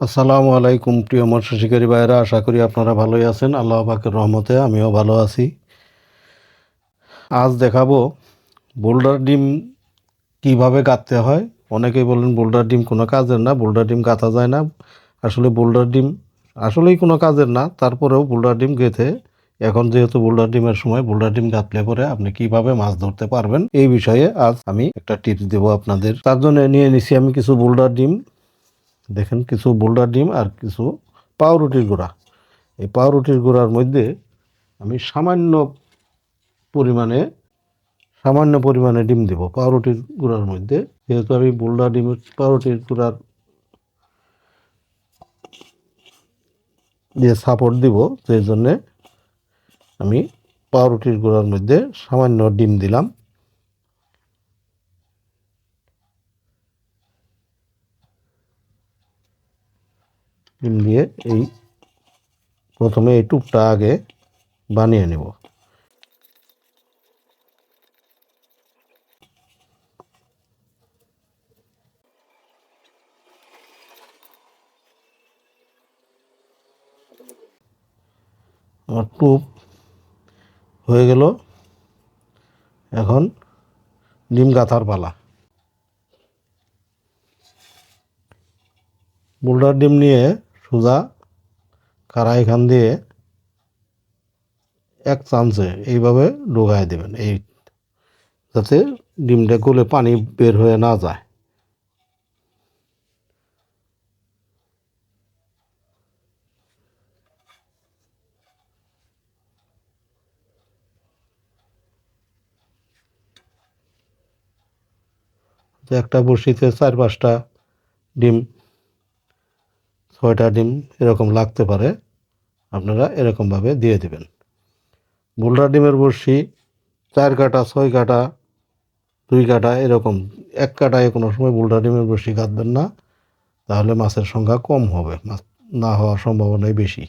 আসসালামু আলাইকুম, প্রিয় মৎস্য শিকারী ভাইয়েরা। আশা করি আপনারা ভালোই আছেন। আল্লাহ পাকের রহমতে আমিও ভালো আছি। আজ দেখাবো বোল্ডার ডিম কীভাবে গাঁথতে হয়। অনেকেই বলেন, বোল্ডার ডিম কোনো কাজের না, বোল্ডার ডিম গাঁথা যায় না। আসলে বোল্ডার ডিম আসলেই কোনো কাজের না, তারপরেও বোল্ডার ডিম গেঁথে, এখন যেহেতু বোল্ডার ডিমের সময় বোল্ডার ডিম গাঁথলে পরে আপনি কীভাবে মাছ ধরতে পারবেন, এই বিষয়ে আজ আমি একটা টিপস দেবো আপনাদের। তার জন্য নিয়ে নিছি আমি কিছু বোল্ডার ডিম। দেখেন, কিছু বোল্ডার ডিম আর কিছু পাউরুটির গুঁড়া। এই পাউরুটির গুঁড়ার মধ্যে আমি সামান্য পরিমাণে সামান্য পরিমাণে ডিম দেব পাউরুটির গুঁড়ার মধ্যে। যেহেতু আমি বোল্ডার ডিম, পাউরুটির গুঁড়ার দিয়ে সাপোর্ট দিব, সেই জন্যে আমি পাউরুটির গুঁড়ার মধ্যে সামান্য ডিম দিলাম। ডিম দিয়ে এই প্রথমে এই টুপটা আগে বানিয়ে নেব। আমার টুপ হয়ে গেল। এখন ডিম গাথার পালা। বোল্ডার ডিম নিয়ে সোজা কারা এখান দিয়ে এক চান্সে এইভাবে ঢোকায় দেবেন। এই যাতে ডিমটা গলে পানি বের হয়ে না যায়। একটা বড়শিতে চার পাঁচটা ডিম ছয়টা ডিম এরকম লাগতে পারে, আপনারা এরকমভাবে দিয়ে দেবেন। বোল্ডার ডিমের বড়শি, চার কাটা, ছয় কাটা, দুই কাটা, এরকম এক কাটায় কোনো সময় বোল্ডার ডিমের বড়শি কাটবেন না, তাহলে মাছের সংখ্যা কম হবে, মাছ না হওয়ার সম্ভাবনাই বেশি।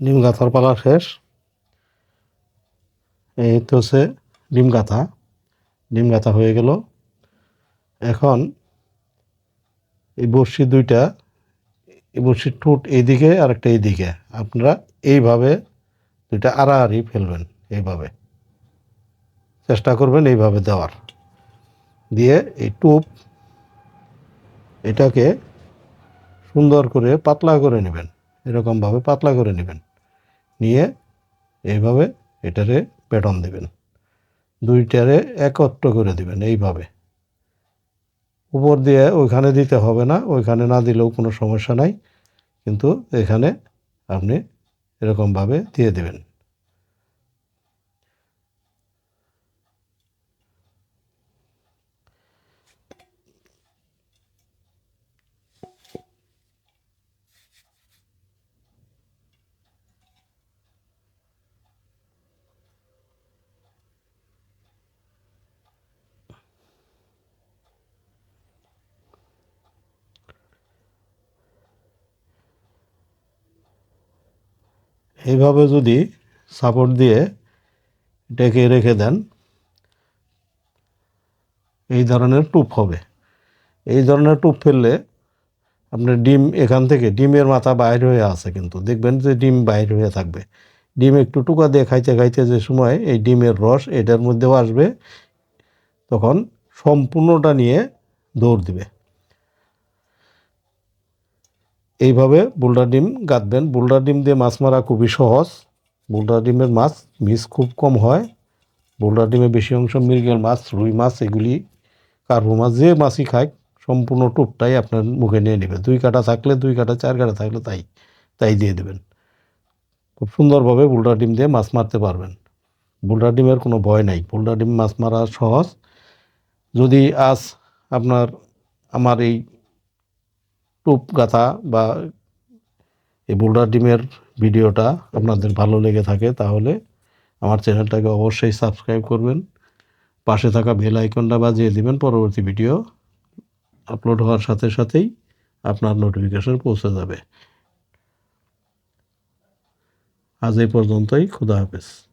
ডিম গাঁথার পালা শেষ। এই তো হচ্ছে ডিম গাঁথা ডিম গাঁথা হয়ে গেল। এখন এই বড়শি দুইটা, এই বড়শির ঠোঁট এইদিকে আর একটা এইদিকে। আপনারা এইভাবে দুইটা আড়াআড়ি ফেলবেন, এইভাবে। চেষ্টা করবেন এইভাবে দেওয়ার। দিয়ে এই টুপ এটাকে সুন্দর করে পাতলা করে নেবেন। এরকমভাবে পাতলা করে নেবেন। নিয়ে এইভাবে এটারে পেটন দেবেন। দুইটারে একত্র করে দিবেন এইভাবে। উপর দিয়ে ওইখানে দিতে হবে না, ওইখানে না দিলেও কোনো সমস্যা নাই, কিন্তু এখানে আপনি এরকমভাবে দিয়ে দেবেন। এইভাবে যদি সাপোর্ট দিয়ে ডেকে রেখে দেন, এই ধরনের টুপ হবে। এই ধরনের টুপ ফেললে আপনার ডিম এখান থেকে, ডিমের মাথা বাইর হয়ে আছে কিন্তু। দেখবেন যে ডিম বাইর হয়ে থাকবে। ডিম একটু টুকা দিয়ে খাইতে খাইতে যে সময় এই ডিমের রস এটার মধ্যেও আসবে, তখন সম্পূর্ণটা নিয়ে দৌড় দিবে। এইভাবে বুলডার ডিম গাঁথবেন বুলডার ডিম দিয়ে মাছ মারা খুবই সহজ। বুলডার ডিমের মাছ মিস খুব কম হয়। বুলডার ডিমে বেশি অংশ মৃগেল মাছ, রুই মাছ, এগুলি কার্পো মাছ, যে মাছই খায়, সম্পূর্ণ টুপটাই আপনার মুখে নিয়ে নেবে। দুই কাটা থাকলে দুই কাটা, চার কাটা থাকলে তাই তাই দিয়ে দেবেন। খুব সুন্দরভাবে বুলডার ডিম দিয়ে মাছ মারতে পারবেন। বুলডার ডিমের কোনো ভয় নাই। বুলডার ডিম মাছ মারা সহজ। যদি আজ আপনার, আমার এই টুপ গাথা বা এই বোল্ডার ডিমের ভিডিওটা আপনাদের ভালো লেগে থাকে তাহলে আমার চ্যানেলটাকে অবশ্যই সাবস্ক্রাইব করবেন। পাশে থাকা বেল আইকনটা বাজিয়ে দেবেন। পরবর্তী ভিডিও আপলোড হওয়ার সাথে সাথেই আপনার নোটিফিকেশন পৌঁছে যাবে। আজ এই পর্যন্তই। খুদা হাফেজ।